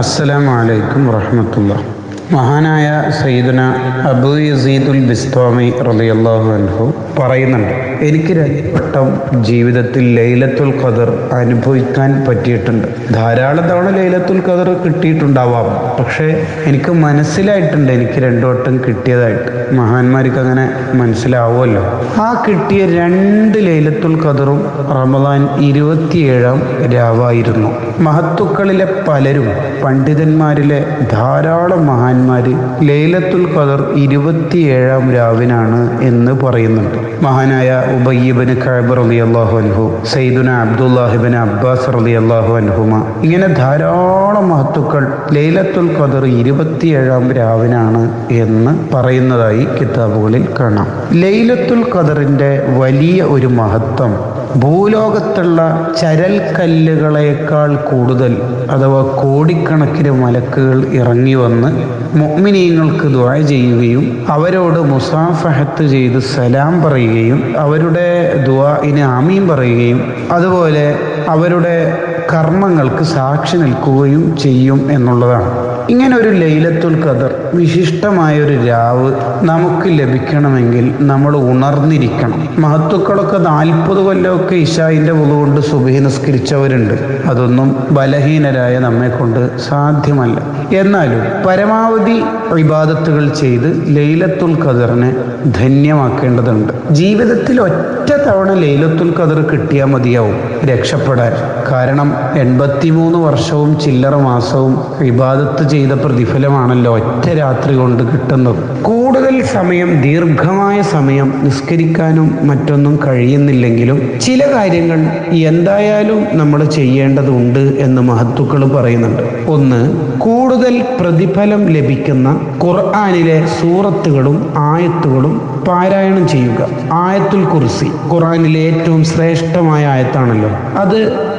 അസ്സലാമു അലൈക്കും വറഹമത്തുള്ള. മഹാനായ സയ്യിദുന അബു യസീദുൽ ബിസ്താമി റളിയല്ലാഹു അൻഹു പറയുന്നുണ്ട്. എനിക്ക് രണ്ട് ജീവിതത്തിൽ ലൈലത്തുൽ ഖദർ അനുഭവിക്കാൻ പറ്റിയിട്ടുണ്ട്. ധാരാളം തവണ ലൈലത്തുൽ ഖദർ കിട്ടിയിട്ടുണ്ടാവാം. പക്ഷേ എനിക്ക് മനസ്സിലായിട്ടുണ്ട് എനിക്ക് രണ്ടു വട്ടം കിട്ടിയതായിട്ട്. മഹാന്മാർക്ക് അങ്ങനെ മനസ്സിലാവുമല്ലോ. ആ കിട്ടിയ രണ്ട് ലൈലത്തുൽ ഖദറും റമദാൻ ഇരുപത്തിയേഴാം രാവായിരുന്നു. മഹത്തുക്കളിലെ പലരും പണ്ഡിതന്മാരിലെ ധാരാളം മഹാന്മാർ ലൈലത്തുൽ ഖദർ ഇരുപത്തിയേഴാം രാവിനാണ് എന്ന് പറയുന്നുണ്ട്. മഹാനായ ഉബയ്യബിന് ഖൈബർ അലി അള്ളാഹു അൻഹു സൈദുന അബ്ദുല്ലാഹിബിൻ അബ്ബാസ് റലി അള്ളാഹു അൻഹുമ. ഇങ്ങനെ ധാരാളം മഹത്തുക്കൾ ലൈലത്തുൽ ഖദർ ഇരുപത്തിയേഴാം രാവിനാണ് എന്ന് പറയുന്നതായി കിതാബുകളിൽ കാണാം. ലൈലത്തുൽ ഖദറിന്റെ വലിയ ഒരു മഹത്വം ഭൂലോകത്തുള്ള ചരൽ കല്ലുകളേക്കാൾ കൂടുതൽ അഥവാ കോടിക്കണക്കിന് മലക്കുകൾ ഇറങ്ങി വന്ന് മുഅ്മിനീങ്ങൾക്ക് ദുആ ചെയ്യുകയും അവരോട് മുസാഫഹത്ത് ചെയ്ത് സലാം പറയുകയും അവരുടെ ദുആഇന് ആമീം പറയുകയും അതുപോലെ അവരുടെ കർമ്മങ്ങൾക്ക് സാക്ഷി നിൽക്കുകയും ചെയ്യും എന്നുള്ളതാണ്. ഇങ്ങനെ ഒരു ലൈലത്തുൽ ഖദർ വിശിഷ്ടമായ ഒരു രാവ് നമുക്ക് ലഭിക്കണമെങ്കിൽ നമ്മൾ ഉണർന്നിരിക്കണം. മഹത്തുക്കളൊക്കെ നാൽപ്പത് കൊല്ലമൊക്കെ ഇഷായിന്റെ കൊണ്ട് സുബഹി നിസ്കരിച്ചവരുണ്ട്. അതൊന്നും ബലഹീനരായ നമ്മെ കൊണ്ട് സാധ്യമല്ല. എന്നാലും പരമാവധി വിവാദത്തുകൾ ചെയ്ത് ലൈലത്തുൽ ഖദറിനെ ധന്യമാക്കേണ്ടതുണ്ട്. ജീവിതത്തിൽ ഒറ്റ തവണ ലൈലത്തുൽ ഖദർ കിട്ടിയാൽ മതിയാവും രക്ഷപ്പെടാൻ. കാരണം എൺപത്തിമൂന്ന് വർഷവും ചില്ലറ മാസവും വിവാദത്ത് ചെയ്ത പ്രതിഫലമാണല്ലോ ഒറ്റ രാത്രി കൊണ്ട് കിട്ടുന്നത്. കൂടുതൽ സമയം ദീർഘമായ സമയം നിസ്കരിക്കാനും മറ്റൊന്നും കഴിയുന്നില്ലെങ്കിലും ചില കാര്യങ്ങൾ എന്തായാലും നമ്മൾ ചെയ്യേണ്ടതുണ്ട് എന്ന് മഹത്തുക്കൾ പറയുന്നുണ്ട്. ഒന്ന് കൂടുതൽ പ്രതിഫലം ലഭിക്കുന്ന ഖുർആാനിലെ സൂറത്തുകളും ആയത്തുകളും പാരായണം ചെയ്യുക. ആയത്തുൽ കുർസി ഖുറാനിലെ ഏറ്റവും ശ്രേഷ്ഠമായ ആയത്താണല്ലോ. അത്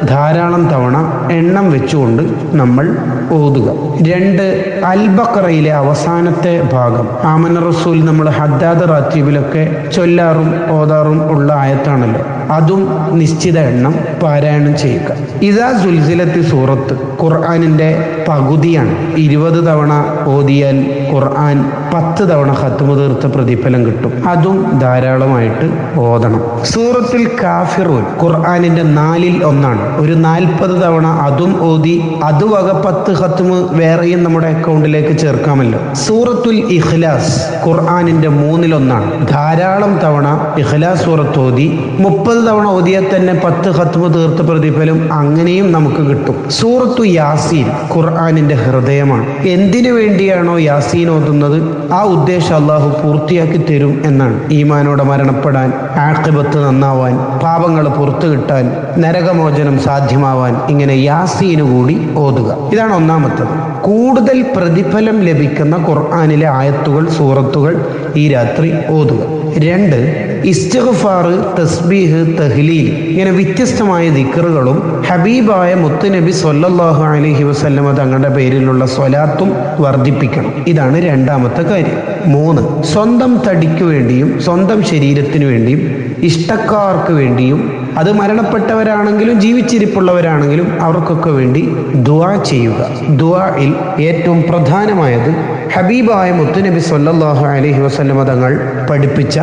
ധാരാളം തവണ എണ്ണം വെച്ചുകൊണ്ട് നമ്മൾ ഓതുക. രണ്ട് അൽബക്കറയിലെ അവസാനത്തെ ഭാഗം. ആമന റസൂൽ നമ്മൾ ഹദ്ദാദ് റാത്തീബിലൊക്കെ ചൊല്ലാറും ഓതാറും ഉള്ള ആയത്താണല്ലോ. അതും നിശ്ചിത എണ്ണം പാരായണം ചെയ്യുക. ഇതാ സുൽസിലത്തി സൂറത്ത് ഖുർആാനിന്റെ പകുതിയാണ്. ഇരുപത് തവണ ഓതിയാൽ ഖുർആൻ പത്ത് തവണ ഹത്തുമുതീർത്ത പ്രതിഫലം കിട്ടും. അതും ധാരാളമായിട്ട് ഓതണം. സൂറത്തിൽ കാഫിറൂൻ ഖുർആാനിന്റെ നാലിൽ ഒന്നാണ്. ഒരു നാൽപ്പത് തവണ അതും ഓതി അതുവക പത്ത് ഹത്തുമ് വേറെയും നമ്മുടെ അക്കൗണ്ടിലേക്ക് ചേർക്കാമല്ലോ. സൂറത്തുൽ ഇഖ്ലാസ് ഖുർആാനിന്റെ മൂന്നിലൊന്നാണ് ധാരാളം തവണ ഇഖ്ലാസ് സൂറത്ത് ഓതി മുപ്പത് തവണ ഓതിയാൽ തന്നെ പത്ത് ഹത്തുമ് തീർത്ത പ്രതിഫലം അങ്ങനെയും നമുക്ക് കിട്ടും. സൂറത്തു യാസീൻ ഖുർആാനിന്റെ ഹൃദയമാണ്. എന്തിനു വേണ്ടിയാണോ യാസീൻ ഓതുന്നത്? ആ ഉദ്ദേശം അള്ളാഹു പൂർത്തിയാക്കി തരും. എന്നാണ്. ഈമാനോടെ മരണപ്പെടാൻ ആക്കിബത്ത് നന്നാവാൻ പാപങ്ങൾ പുറത്തു കിട്ടാൻ നരകമോചനം സാധ്യമാവാൻ ഇങ്ങനെ യാസീന് കൂടി ഓതുക. ഇതാണ് ഒന്നാമത്തത്. കൂടുതൽ പ്രതിഫലം ലഭിക്കുന്ന ഖുർആാനിലെ ആയത്തുകൾ സൂറത്തുകൾ ഈ രാത്രി ഓതുക. രണ്ട് ഇസ്തിഗ്ഫാർ തസ്ബീഹ് തഹ്ലീൽ ഇങ്ങനെ വ്യത്യസ്തമായ ദിക്കറുകളും ഹബീബായ മുത്തുനബി സൊല്ലാഹു അലൈഹി വസല്ലമ തങ്ങളുടെ പേരിലുള്ള സ്വലാത്തും വർദ്ധിപ്പിക്കണം. ഇതാണ് രണ്ടാമത്തെ കാര്യം. മൂന്ന് സ്വന്തം തടിക്ക് വേണ്ടിയും സ്വന്തം ശരീരത്തിനു വേണ്ടിയും ഇഷ്ടക്കാർക്ക് വേണ്ടിയും അത് മരണപ്പെട്ടവരാണെങ്കിലും ജീവിച്ചിരിപ്പുള്ളവരാണെങ്കിലും അവർക്കൊക്കെ വേണ്ടി ദുവാ ചെയ്യുക. ദുവായിൽ ഏറ്റവും പ്രധാനമായത് ഹബീബായ മുത്തുനബി സല്ലാഹു അലഹി വസല്ലമ തങ്ങൾ പഠിപ്പിച്ച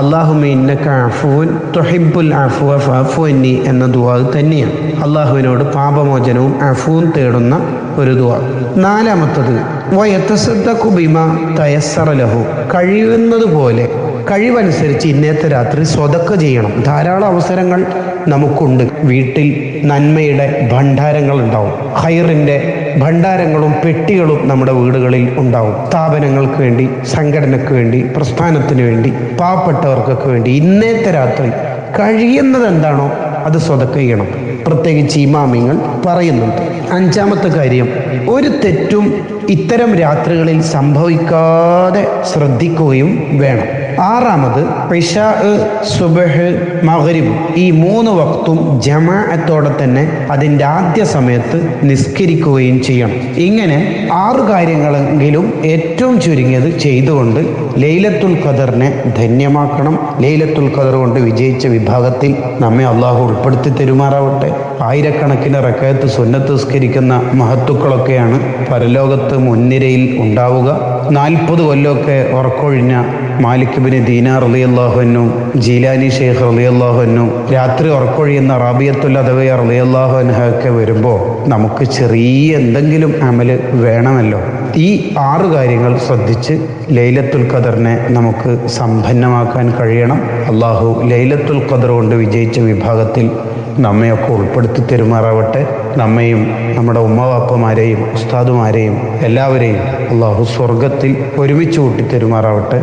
അള്ളാഹുമ ഇന്നക അഫുവൻ തുഹിബ്ബുൽ അഫുവ ഫഅഫു അന്നി എന്ന ദുവാ തന്നെയാണ്. അള്ളാഹുവിനോട് പാപമോചനവും അഫുവും തേടുന്ന ഒരു ദുവാ നാലാമത്തത് വയത്തസദ്ദ കുബിമ തയസ്സറ ലഹു കഴിയുന്നത് പോലെ കഴിവനുസരിച്ച് ഇന്നത്തെ രാത്രി സ്വതക്ക ചെയ്യണം. ധാരാളം അവസരങ്ങൾ നമുക്കുണ്ട്. വീട്ടിൽ നന്മയുടെ ഭണ്ഡാരങ്ങൾ ഉണ്ടാവും. ഹൈറിന്റെ ഭണ്ഡാരങ്ങളും പെട്ടികളും നമ്മുടെ വീടുകളിൽ ഉണ്ടാവും. സ്ഥാപനങ്ങൾക്ക് വേണ്ടി സംഘടനയ്ക്ക് വേണ്ടി പ്രസ്ഥാനത്തിന് വേണ്ടി പാവപ്പെട്ടവർക്കൊക്കെ വേണ്ടി ഇന്നത്തെ രാത്രി കഴിയുന്നത് എന്താണോ അത് സ്വതക്ക ചെയ്യണം. പ്രത്യേകിച്ച് ഇമാമിങ്ങൾ പറയുന്നുണ്ട്. അഞ്ചാമത്തെ കാര്യം ഒരു തെറ്റും ഇത്തരം രാത്രികളിൽ സംഭവിക്കാതെ ശ്രദ്ധിക്കുകയും വേണം. ആറാമത് ഇഷാ സുബഹ് മഗ്രിബ്. ഈ മൂന്ന് വക്തും ജമാഅത്തോടെ തന്നെ അതിന്റെ ആദ്യ സമയത്ത് നിസ്കരിക്കുകയും ചെയ്യണം. ഇങ്ങനെ ആറ് കാര്യങ്ങളെങ്കിലും ഏറ്റവും ചുരുങ്ങിയത് ചെയ്തുകൊണ്ട് ലൈലത്തുൽ ഖദറിനെ ധന്യമാക്കണം. ലൈലത്തുൽ ഖദർ കൊണ്ട് വിജയിച്ച വിഭാഗത്തിൽ നമ്മെ അള്ളാഹു ഉൾപ്പെടുത്തി തെരുമാറാവട്ടെ. ആയിരക്കണക്കിന് റക്കയത്ത് സുന്നത്ത് നിസ്കരിക്കുന്ന മഹത്തുക്കളൊക്കെയാണ് പരലോകത്ത് മുൻനിരയിൽ ഉണ്ടാവുക. നാൽപ്പത് കൊല്ലമൊക്കെ ഉറക്കൊഴിഞ്ഞ മാലിക് ബിൻ ദീനാർ റളിയല്ലാഹുവിനും ജീലാനി ഷെയ്ഖ് റളിയല്ലാഹുവിനും രാത്രി ഉറക്കൊഴിയുന്ന റാബിയത്തുൽ അദവയ റളിയല്ലാഹു അൻഹയൊക്കെ വരുമ്പോൾ നമുക്ക് ചെറിയ എന്തെങ്കിലും അമൽ വേണമല്ലോ. ഈ ആറ് കാര്യങ്ങൾ ശ്രദ്ധിച്ച് ലൈലത്തുൽ ഖദറിനെ നമുക്ക് സമ്പന്നമാക്കാൻ കഴിയണം. അള്ളാഹു ലൈലത്തുൽ ഖദർ കൊണ്ട് വിജയിച്ച വിഭാഗത്തിൽ നമ്മയൊക്കെ ഉൾപ്പെടുത്തി തെരുമാറാവട്ടെ. നമ്മയും നമ്മുടെ ഉമ്മവാപ്പമാരെയും ഉസ്താദുമാരെയും എല്ലാവരെയും അള്ളാഹു സ്വർഗത്തിൽ ഒരുമിച്ച് കൂട്ടി തെരുമാറാവട്ടെ.